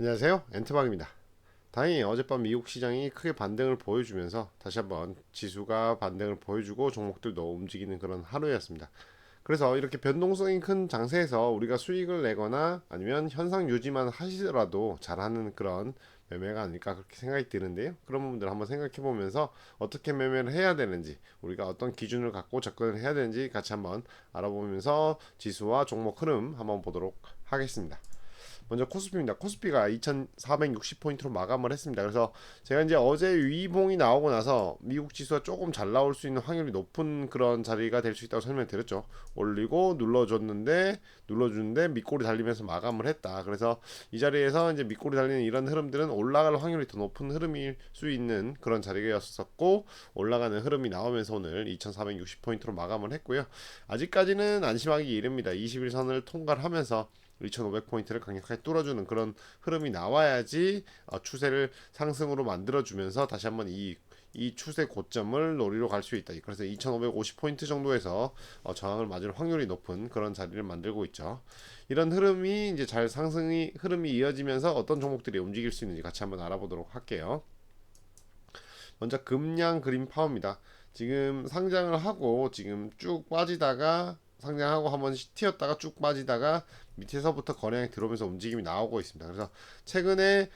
안녕하세요. 엔트박입니다. 다행히 어젯밤 미국 시장이 크게 반등을 보여주면서 다시 한번 지수가 반등을 보여주고 종목들도 움직이는 그런 하루였습니다. 그래서 이렇게 변동성이 큰 장세에서 우리가 수익을 내거나 아니면 현상 유지만 하시더라도 잘하는 그런 매매가 아닐까 그렇게 생각이 드는데요. 그런 부분들 한번 생각해 보면서 어떻게 매매를 해야 되는지 우리가 어떤 기준을 갖고 접근을 해야 되는지 같이 한번 알아보면서 지수와 종목 흐름 한번 보도록 하겠습니다. 먼저 코스피입니다. 코스피가 2,460포인트로 마감을 했습니다. 그래서 제가 이제 어제 위봉이 나오고 나서 미국 지수가 조금 잘 나올 수 있는 확률이 높은 그런 자리가 될 수 있다고 설명드렸죠. 올리고 눌러줬는데 눌러주는데 밑골이 달리면서 마감을 했다. 그래서 이 자리에서 이제 밑골이 달리는 이런 흐름들은 올라갈 확률이 더 높은 흐름일 수 있는 그런 자리였었고 올라가는 흐름이 나오면서 오늘 2,460포인트로 마감을 했고요. 아직까지는 안심하기 이릅니다. 21선을 통과를 하면서 2,500포인트를 강력하게 뚫어주는 그런 흐름이 나와야지 어, 추세를 상승으로 만들어주면서 다시 한번 이, 이 추세 고점을 노리러 갈 수 있다. 그래서 2,550포인트 정도에서 어, 저항을 맞을 확률이 높은 그런 자리를 만들고 있죠. 이런 흐름이 이제 잘 상승이 흐름이 이어지면서 어떤 종목들이 움직일 수 있는지 같이 한번 알아보도록 할게요. 먼저 금양 그린 파워입니다. 지금 상장을 하고 지금 쭉 빠지다가 상장하고 한번 튀었다가 쭉 빠지다가 밑에서부터 거래량이 들어오면서 움직임이 나오고 있습니다. 그래서 최근에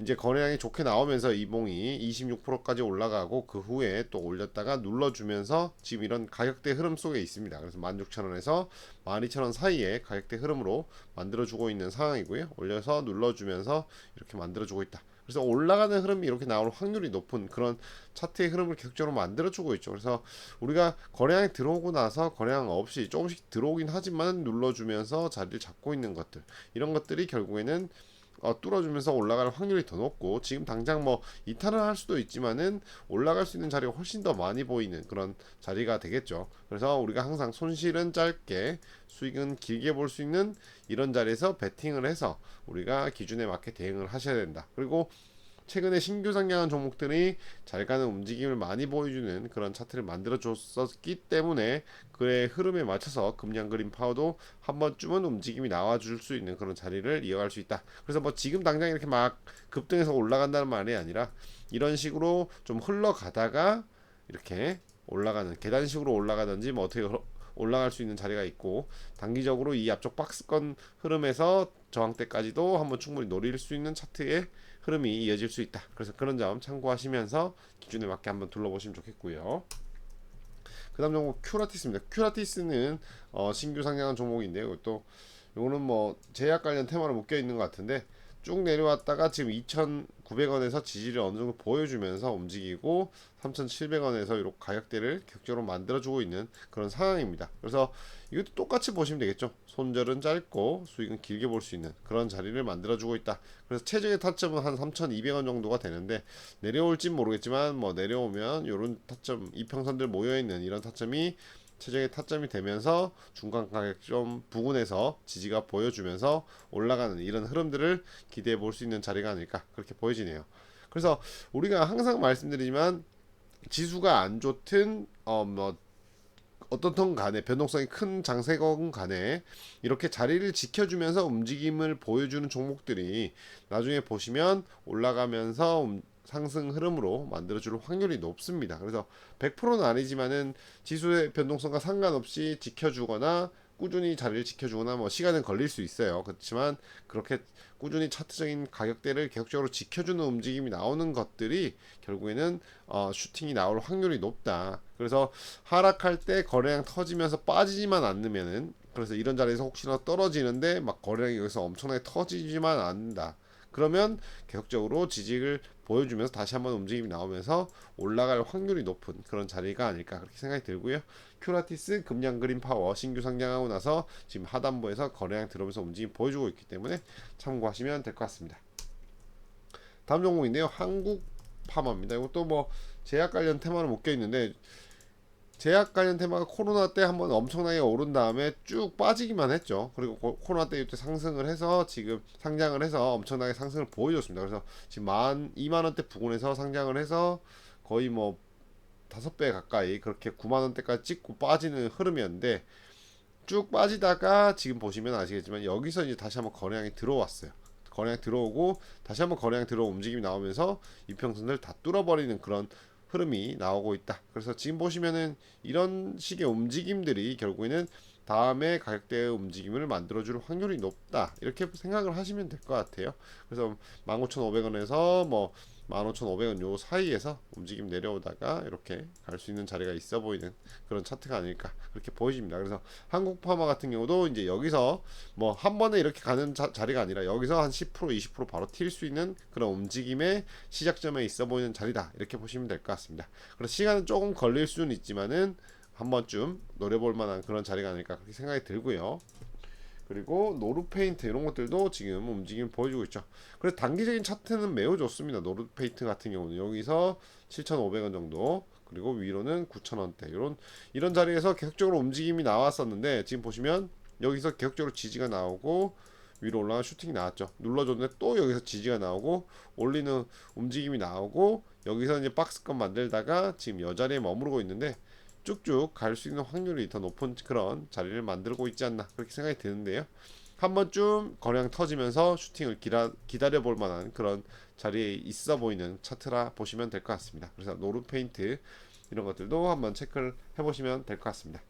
이제 거래량이 좋게 나오면서 이봉이 26%까지 올라가고 그 후에 또 올렸다가 눌러주면서 지금 이런 가격대 흐름 속에 있습니다. 그래서 16,000원에서 12,000원 사이에 가격대 흐름으로 만들어주고 있는 상황이고요. 올려서 눌러주면서 이렇게 만들어주고 있다. 그래서 올라가는 흐름이 이렇게 나올 확률이 높은 그런 차트의 흐름을 계속적으로 만들어주고 있죠. 그래서 우리가 거래량이 들어오고 나서 거래량 없이 조금씩 들어오긴 하지만 눌러주면서 자리를 잡고 있는 것들 이런 것들이 결국에는 어, 뚫어주면서 올라갈 확률이 더 높고 지금 당장 뭐 이탈을 할 수도 있지만은 올라갈 수 있는 자리가 훨씬 더 많이 보이는 그런 자리가 되겠죠. 그래서 우리가 항상 손실은 짧게 수익은 길게 볼 수 있는 이런 자리에서 베팅을 해서 우리가 기준에 맞게 대응을 하셔야 된다. 그리고 최근에 신규 상장한 종목들이 잘 가는 움직임을 많이 보여주는 그런 차트를 만들어 줬었기 때문에 그의 흐름에 맞춰서 금량 그린 파워도 한 번쯤은 움직임이 나와줄 수 있는 그런 자리를 이어갈 수 있다. 그래서 뭐 지금 당장 이렇게 막 급등해서 올라간다는 말이 아니라 이런 식으로 좀 흘러가다가 이렇게 올라가는 계단식으로 올라가든지 뭐 어떻게 올라갈 수 있는 자리가 있고 단기적으로 이 앞쪽 박스권 흐름에서 저항대까지도 한번 충분히 노릴 수 있는 차트의 흐름이 이어질 수 있다. 그래서 그런 점 참고하시면서 기준에 맞게 한번 둘러보시면 좋겠고요. 그 다음 종목 큐라티스입니다. 큐라티스는 어, 신규 상장한 종목인데요. 또 요거는 뭐 제약 관련 테마로 묶여 있는 것 같은데 쭉 내려왔다가 지금 2,900원에서 지지를 어느 정도 보여주면서 움직이고 3,700원에서 이렇게 가격대를 격적으로 만들어주고 있는 그런 상황입니다. 그래서 이것도 똑같이 보시면 되겠죠. 손절은 짧고 수익은 길게 볼 수 있는 그런 자리를 만들어주고 있다. 그래서 최적의 타점은 한 3,200원 정도가 되는데 내려올진 모르겠지만 뭐 내려오면 이런 타점 이평선들 모여 있는 이런 타점이 최적의 타점이 되면서 중간 가격점 부근에서 지지가 보여주면서 올라가는 이런 흐름들을 기대해 볼 수 있는 자리가 아닐까 그렇게 보여지네요. 그래서 우리가 항상 말씀드리지만 지수가 안 좋든 어뭐 어떤 턴 간에 변동성이 큰 장세건 간에 이렇게 자리를 지켜주면서 움직임을 보여주는 종목들이 나중에 보시면 올라가면서 상승 흐름으로 만들어줄 확률이 높습니다. 그래서 100%는 아니지만은 지수의 변동성과 상관없이 지켜주거나 꾸준히 자리를 지켜주거나 뭐 시간은 걸릴 수 있어요. 그렇지만 그렇게 꾸준히 차트적인 가격대를 계속적으로 지켜주는 움직임이 나오는 것들이 결국에는 어, 슈팅이 나올 확률이 높다. 그래서 하락할 때 거래량 터지면서 빠지지만 않으면은 그래서 이런 자리에서 혹시나 떨어지는데 막 거래량이 여기서 엄청나게 터지지만 않는다. 그러면 계속적으로 지지를 보여주면서 다시 한번 움직임이 나오면서 올라갈 확률이 높은 그런 자리가 아닐까 그렇게 생각이 들고요. 큐라티스 금량 그린 파워 신규 상장하고 나서 지금 하단부에서 거래량 들어오면서 움직임 보여주고 있기 때문에 참고하시면 될 것 같습니다. 다음 종목인데요. 한국 파마입니다. 이것도 뭐 제약 관련 테마로 묶여 있는데 제약 관련 테마가 코로나 때 한번 엄청나게 오른 다음에 쭉 빠지기만 했죠. 그리고 코로나 때 이때 상승을 해서 지금 상장을 해서 엄청나게 상승을 보여줬습니다. 그래서 지금 만 2만 원대 부근에서 상장을 해서 거의 뭐 다섯 배 가까이 그렇게 9만 원대까지 찍고 빠지는 흐름이었는데 쭉 빠지다가 지금 보시면 아시겠지만 여기서 이제 다시 한번 거래량이 들어왔어요. 거래량 들어오고 다시 한번 거래량 들어온 움직임이 나오면서 이평선을 다 뚫어버리는 그런 흐름이 나오고 있다. 그래서 지금 보시면은 이런 식의 움직임들이 결국에는 다음에 가격대의 움직임을 만들어줄 확률이 높다. 이렇게 생각을 하시면 될 것 같아요. 그래서 15,500원에서 뭐 15,500원 요 사이에서 움직임 내려오다가 이렇게 갈 수 있는 자리가 있어 보이는 그런 차트가 아닐까 그렇게 보여집니다. 그래서 한국 파마 같은 경우도 이제 여기서 뭐 한 번에 이렇게 가는 자, 자리가 아니라 여기서 한 10% 20% 바로 튈 수 있는 그런 움직임의 시작점에 있어 보이는 자리다 이렇게 보시면 될 것 같습니다. 그래서 시간은 조금 걸릴 수는 있지만은 한 번쯤 노려볼 만한 그런 자리가 아닐까 그렇게 생각이 들고요. 그리고 노르페인트 이런 것들도 지금 움직임 보여주고 있죠. 그래서 단기적인 차트는 매우 좋습니다. 노르페인트 같은 경우는 여기서 7,500원 정도 그리고 위로는 9,000원대 이런 이런 자리에서 계속적으로 움직임이 나왔었는데 지금 보시면 여기서 계속적으로 지지가 나오고 위로 올라가 슈팅이 나왔죠. 눌러줬는데 또 여기서 지지가 나오고 올리는 움직임이 나오고 여기서 이제 박스권 만들다가 지금 여 자리에 머무르고 있는데 쭉쭉 갈 수 있는 확률이 더 높은 그런 자리를 만들고 있지 않나 그렇게 생각이 드는데요. 한 번쯤 거래량 터지면서 슈팅을 기다, 기다려 볼 만한 그런 자리에 있어 보이는 차트라 보시면 될 것 같습니다. 그래서 노르페인트 이런 것들도 한번 체크를 해보시면 될 것 같습니다.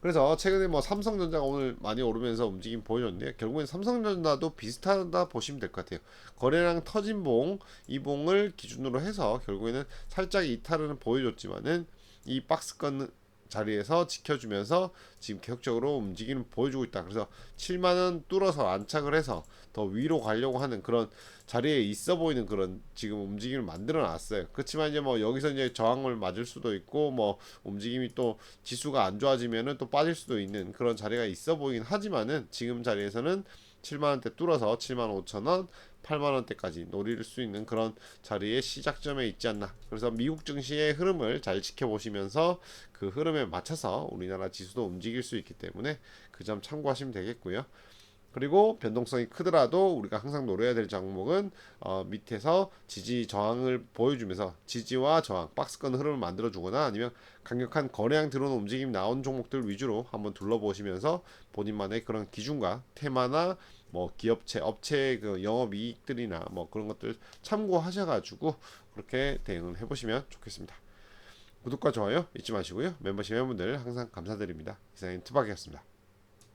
그래서 최근에 뭐 삼성전자가 오늘 많이 오르면서 움직임 보여줬는데 결국엔 삼성전자도 비슷하다 보시면 될 것 같아요. 거래량 터진 봉, 이 봉을 기준으로 해서 결국에는 살짝 이탈은 보여줬지만은 이 박스권 자리에서 지켜주면서 지금 계속적으로 움직임을 보여주고 있다. 그래서 7만원 뚫어서 안착을 해서 더 위로 가려고 하는 그런 자리에 있어 보이는 그런 지금 움직임을 만들어 놨어요. 그렇지만 이제 뭐 여기서 이제 저항을 맞을 수도 있고 뭐 움직임이 또 지수가 안 좋아지면은 또 빠질 수도 있는 그런 자리가 있어 보이긴 하지만은 지금 자리에서는 7만원대 뚫어서 7만 5천원 8만원대까지 노릴 수 있는 그런 자리의 시작점에 있지 않나. 그래서 미국 증시의 흐름을 잘 지켜보시면서 그 흐름에 맞춰서 우리나라 지수도 움직일 수 있기 때문에 그 점 참고하시면 되겠고요 그리고 변동성이 크더라도 우리가 항상 노려야 될 종목은 어, 밑에서 지지 저항을 보여주면서 지지와 저항 박스권 흐름을 만들어 주거나 아니면 강력한 거래량 들어오는 움직임이 나온 종목들 위주로 한번 둘러보시면서 본인만의 그런 기준과 테마나 뭐 기업체 업체의 그 영업 이익들이나 뭐 그런 것들 참고하셔 가지고 그렇게 대응을 해 보시면 좋겠습니다. 구독과 좋아요 잊지 마시고요. 멤버십 회원분들 항상 감사드립니다. 이상인 투박이었습니다.